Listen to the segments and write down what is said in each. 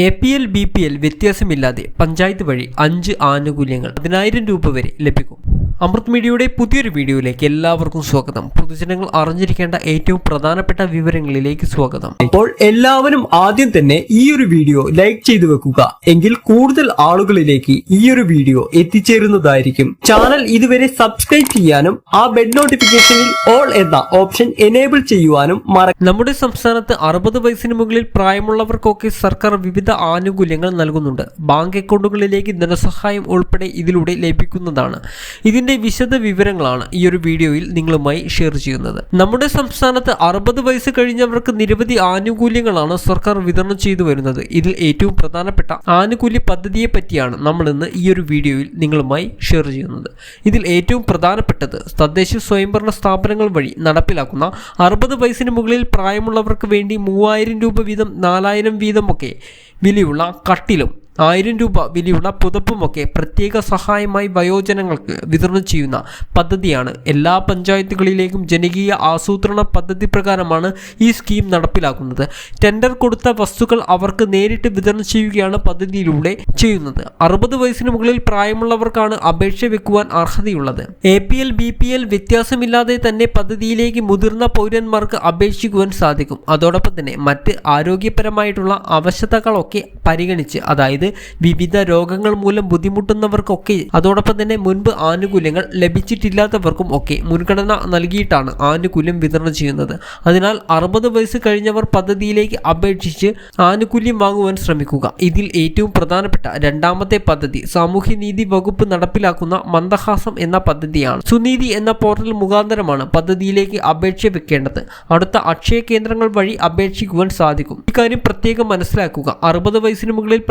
A P L B P L വ്യത്യാസമില്ലാതെ പഞ്ചായത്ത് വഴി അഞ്ച് ആനുകൂല്യങ്ങൾ പതിനായിരം രൂപ വരെ ലഭിക്കും. അമൃത് മീഡിയയുടെ പുതിയൊരു വീഡിയോയിലേക്ക് എല്ലാവർക്കും സ്വാഗതം. പൊതുജനങ്ങൾ അറിഞ്ഞിരിക്കേണ്ട ഏറ്റവും പ്രധാനപ്പെട്ട വിവരങ്ങളിലേക്ക് സ്വാഗതം. അപ്പോൾ എല്ലാവരും ആദ്യം തന്നെ ഈ ഒരു വീഡിയോ ലൈക്ക് ചെയ്തു വെക്കുക. എങ്കിൽ കൂടുതൽ ആളുകളിലേക്ക് ഈ ഒരു വീഡിയോ എത്തിച്ചേരുന്നതായിരിക്കും. ചാനൽ ഇതുവരെ സബ്സ്ക്രൈബ് ചെയ്യാനും ആ ബെഡ് നോട്ടിഫിക്കേഷനിൽ ഓൾ എന്ന ഓപ്ഷൻ എനേബിൾ ചെയ്യുവാനും മറ നമ്മുടെ സംസ്ഥാനത്ത് അറുപത് വയസ്സിന് മുകളിൽ പ്രായമുള്ളവർക്കൊക്കെ സർക്കാർ വിവിധ ആനുകൂല്യങ്ങൾ നൽകുന്നുണ്ട്. ബാങ്ക് അക്കൗണ്ടുകളിലേക്ക് ധനസഹായം ഉൾപ്പെടെ ഇതിലൂടെ ലഭിക്കുന്നതാണ്. ഇതിന്റെ വിശദ വിവരങ്ങളാണ് ഈ ഒരു വീഡിയോയിൽ നിങ്ങളുമായി ഷെയർ ചെയ്യുന്നത്. നമ്മുടെ സംസ്ഥാനത്ത് അറുപത് വയസ്സ് കഴിഞ്ഞവർക്ക് നിരവധി ആനുകൂല്യങ്ങളാണ് സർക്കാർ വിതരണം ചെയ്തു വരുന്നത്. ഇതിൽ ഏറ്റവും പ്രധാനപ്പെട്ട ആനുകൂല്യ പദ്ധതിയെ പറ്റിയാണ് നമ്മൾ ഇന്ന് ഈ ഒരു വീഡിയോയിൽ നിങ്ങളുമായി ഷെയർ ചെയ്യുന്നത്. ഇതിൽ ഏറ്റവും പ്രധാനപ്പെട്ടത് തദ്ദേശ സ്വയംഭരണ സ്ഥാപനങ്ങൾ വഴി നടപ്പിലാക്കുന്ന അറുപത് വയസ്സിന് മുകളിൽ പ്രായമുള്ളവർക്ക് വേണ്ടി മൂവായിരം രൂപ വീതം നാലായിരം വീതമൊക്കെ വിലയുള്ള കട്ടിലും ആയിരം രൂപ വിലയുള്ള പുതപ്പുമൊക്കെ പ്രത്യേക സഹായമായി വയോജനങ്ങൾക്ക് വിതരണം ചെയ്യുന്ന പദ്ധതിയാണ് എല്ലാ പഞ്ചായത്തുകളിലേക്കും ജനകീയ ആസൂത്രണ പദ്ധതി പ്രകാരമാണ് ഈ സ്കീം നടപ്പിലാക്കുന്നത്. ടെൻഡർ കൊടുത്ത വസ്തുക്കൾ അവർക്ക് നേരിട്ട് വിതരണം ചെയ്യുകയാണ് പദ്ധതിയിലൂടെ ചെയ്യുന്നത്. അറുപത് വയസ്സിന് മുകളിൽ പ്രായമുള്ളവർക്കാണ് അപേക്ഷ വെക്കുവാൻ അർഹതയുള്ളത്. A P L B P L വ്യത്യാസമില്ലാതെ തന്നെ പദ്ധതിയിലേക്ക് മുതിർന്ന പൗരന്മാർക്ക് അപേക്ഷിക്കുവാൻ സാധിക്കും. അതോടൊപ്പം തന്നെ മറ്റ് ആരോഗ്യപരമായിട്ടുള്ള അവശതകളൊക്കെ പരിഗണിച്ച് അതായത് വിവിധ രോഗങ്ങൾ മൂലം ബുദ്ധിമുട്ടുന്നവർക്കൊക്കെ അതോടൊപ്പം തന്നെ മുൻപ് ആനുകൂല്യങ്ങൾ ലഭിച്ചിട്ടില്ലാത്തവർക്കും ഒക്കെ മുൻഗണന നൽകിയിട്ടാണ് ആനുകൂല്യം വിതരണം ചെയ്യുന്നത്. അതിനാൽ അറുപത് വയസ്സ് കഴിഞ്ഞവർ പദ്ധതിയിലേക്ക് അപേക്ഷിച്ച് ആനുകൂല്യം വാങ്ങുവാൻ ശ്രമിക്കുക. ഇതിൽ ഏറ്റവും പ്രധാനപ്പെട്ട രണ്ടാമത്തെ പദ്ധതി സാമൂഹ്യനീതി വകുപ്പ് നടപ്പിലാക്കുന്ന മന്ദഹാസം എന്ന പദ്ധതിയാണ്. സുനീതി എന്ന പോർട്ടൽ മുഖാന്തരമാണ് പദ്ധതിയിലേക്ക് അപേക്ഷ വെക്കേണ്ടത്. അടുത്ത അക്ഷയ കേന്ദ്രങ്ങൾ വഴി അപേക്ഷിക്കുവാൻ സാധിക്കും. ഇക്കാര്യം പ്രത്യേകം മനസ്സിലാക്കുക. അറുപത് വയസ്സിന് മുകളിൽ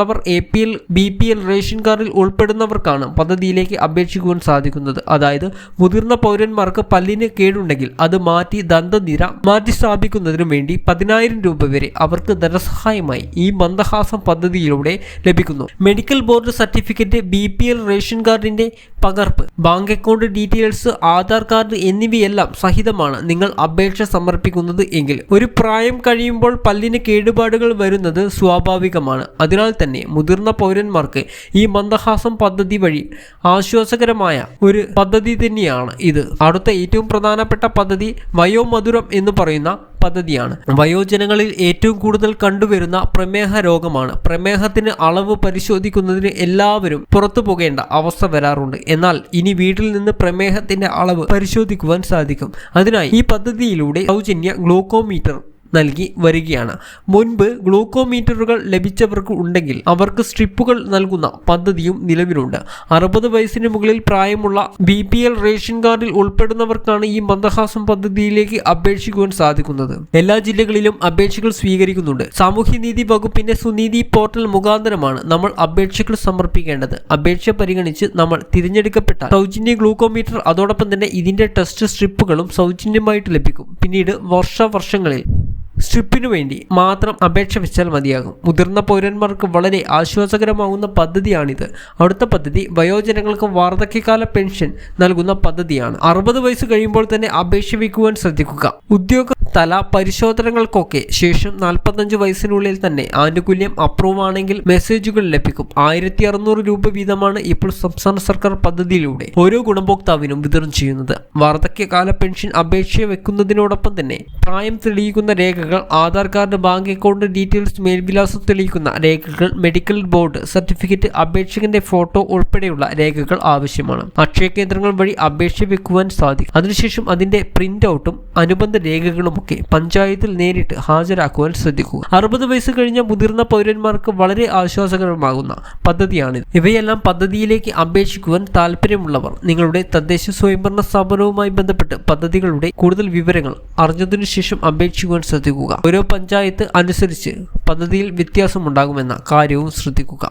പ്രായമുള്ളവർ A P L B P L ration കാർഡിൽ ഉൾപ്പെടുന്നവർക്കാണ് പദ്ധതിയിലേക്ക് അപേക്ഷിക്കുവാൻ സാധിക്കുന്നത്. അതായത് മുതിർന്ന പൗരന്മാർക്ക് പല്ലിന് കേടുണ്ടെങ്കിൽ അത് മാറ്റി ദന്തനിര മാറ്റി സ്ഥാപിക്കുന്നതിനു വേണ്ടി പതിനായിരം രൂപ വരെ അവർക്ക് ധനസഹായമായി ഈ മന്ദഹാസം പദ്ധതിയിലൂടെ ലഭിക്കുന്നു. Medical board certificate B P L ration കാർഡിന്റെ പകർപ്പ് bank account details Aadhaar card എന്നിവയെല്ലാം സഹിതമാണ് നിങ്ങൾ അപേക്ഷ സമർപ്പിക്കുന്നത് എങ്കിൽ. ഒരു പ്രായം കഴിയുമ്പോൾ പല്ലിന് കേടുപാടുകൾ വരുന്നത് സ്വാഭാവികമാണ്. അതിനാൽ തന്നെ മുതിർന്ന പൗരന്മാർക്ക് ഈ മന്ദഹാസം പദ്ധതി വഴി ആശ്വാസകരമായ ഒരു പദ്ധതി തന്നെയാണ് ഇത്. അടുത്ത ഏറ്റവും പ്രധാനപ്പെട്ട പദ്ധതി വയോമധുരം എന്ന് പറയുന്ന പദ്ധതിയാണ്. വയോജനങ്ങളിൽ ഏറ്റവും കൂടുതൽ കണ്ടുവരുന്ന പ്രമേഹ രോഗമാണ്. പ്രമേഹത്തിന് അളവ് പരിശോധിക്കുന്നതിന് എല്ലാവരും പുറത്തു പോകേണ്ട അവസ്ഥ വരാറുണ്ട്. എന്നാൽ ഇനി വീട്ടിൽ നിന്ന് പ്രമേഹത്തിന്റെ അളവ് പരിശോധിക്കുവാൻ സാധിക്കും. അതിനായി ഈ പദ്ധതിയിലൂടെ സൗജന്യ ഗ്ലൂക്കോമീറ്റർ നൽകി വരികയാണ്. മുൻപ് ഗ്ലൂക്കോമീറ്ററുകൾ ലഭിച്ചവർക്ക് ഉണ്ടെങ്കിൽ അവർക്ക് സ്ട്രിപ്പുകൾ നൽകുന്ന പദ്ധതിയും നിലവിലുണ്ട്. അറുപത് വയസ്സിന് മുകളിൽ പ്രായമുള്ള ബി പി എൽ റേഷൻ കാർഡിൽ ഉൾപ്പെടുന്നവർക്കാണ് ഈ മന്ദഹാസം പദ്ധതിയിലേക്ക് അപേക്ഷിക്കുവാൻ സാധിക്കുന്നത്. എല്ലാ ജില്ലകളിലും അപേക്ഷകൾ സ്വീകരിക്കുന്നുണ്ട്. സാമൂഹ്യനീതി വകുപ്പിന്റെ സുനീതി പോർട്ടൽ മുഖാന്തരമാണ് നമ്മൾ അപേക്ഷകൾ സമർപ്പിക്കേണ്ടത്. അപേക്ഷ പരിഗണിച്ച് നമ്മൾ തിരഞ്ഞെടുക്കപ്പെട്ട സൗജന്യ ഗ്ലൂക്കോമീറ്റർ അതോടൊപ്പം തന്നെ ഇതിന്റെ ടെസ്റ്റ് സ്ട്രിപ്പുകളും സൗജന്യമായിട്ട് ലഭിക്കും. പിന്നീട് വർഷവർഷങ്ങളിൽ സ്ട്രിപ്പിനു വേണ്ടി മാത്രം അപേക്ഷ വെച്ചാൽ മതിയാകും. മുതിർന്ന പൗരന്മാർക്ക് വളരെ ആശ്വാസകരമാകുന്ന പദ്ധതിയാണിത്. അടുത്ത പദ്ധതി വയോജനങ്ങൾക്ക് വാർദ്ധക്യകാല പെൻഷൻ നൽകുന്ന പദ്ധതിയാണ്. അറുപത് വയസ്സ് കഴിയുമ്പോൾ തന്നെ അപേക്ഷ വയ്ക്കുവാൻ ശ്രദ്ധിക്കുക. ഉദ്യോഗ തല പരിശോധനകൾക്കൊക്കെ ശേഷം നാൽപ്പത്തഞ്ച് വയസ്സിനുള്ളിൽ തന്നെ ആനുകൂല്യം അപ്രൂവ് ആണെങ്കിൽ മെസ്സേജുകൾ ലഭിക്കും. ആയിരത്തി അറുന്നൂറ് രൂപ വീതമാണ് ഇപ്പോൾ സംസ്ഥാന സർക്കാർ പദ്ധതിയിലൂടെ ഓരോ ഗുണഭോക്താവിനും വിതരണം ചെയ്യുന്നത്. വാർദ്ധക്യകാല പെൻഷൻ അപേക്ഷ വെക്കുന്നതിനോടൊപ്പം തന്നെ പ്രായം തെളിയിക്കുന്ന രേഖകൾ Aadhaar card bank account details മേൽവിലാസം തെളിയിക്കുന്ന രേഖകൾ മെഡിക്കൽ ബോർഡ് സർട്ടിഫിക്കറ്റ് അപേക്ഷകന്റെ ഫോട്ടോ ഉൾപ്പെടെയുള്ള രേഖകൾ ആവശ്യമാണ്. അക്ഷയ കേന്ദ്രങ്ങൾ വഴി അപേക്ഷ വെക്കുവാൻ സാധിക്കും. അതിനുശേഷം അതിന്റെ പ്രിന്റ് ഔട്ടും അനുബന്ധ രേഖകളും ഒക്കെ പഞ്ചായത്തിൽ നേരിട്ട് ഹാജരാക്കുവാൻ ശ്രദ്ധിക്കുക. അറുപത് വയസ്സ് കഴിഞ്ഞ മുതിർന്ന പൗരന്മാർക്ക് വളരെ ആശ്വാസകരമാകുന്ന പദ്ധതിയാണിത്. ഇവയെല്ലാം പദ്ധതിയിലേക്ക് അപേക്ഷിക്കുവാൻ താല്പര്യമുള്ളവർ നിങ്ങളുടെ തദ്ദേശ സ്വയംഭരണ സ്ഥാപനവുമായി ബന്ധപ്പെട്ട് പദ്ധതികളുടെ കൂടുതൽ വിവരങ്ങൾ അറിഞ്ഞതിനു ശേഷം അപേക്ഷിക്കുവാൻ ശ്രദ്ധിക്കുക. ഓരോ പഞ്ചായത്ത് അനുസരിച്ച് പദ്ധതിയിൽ വ്യത്യാസമുണ്ടാകുമെന്ന കാര്യവും ശ്രദ്ധിക്കുക.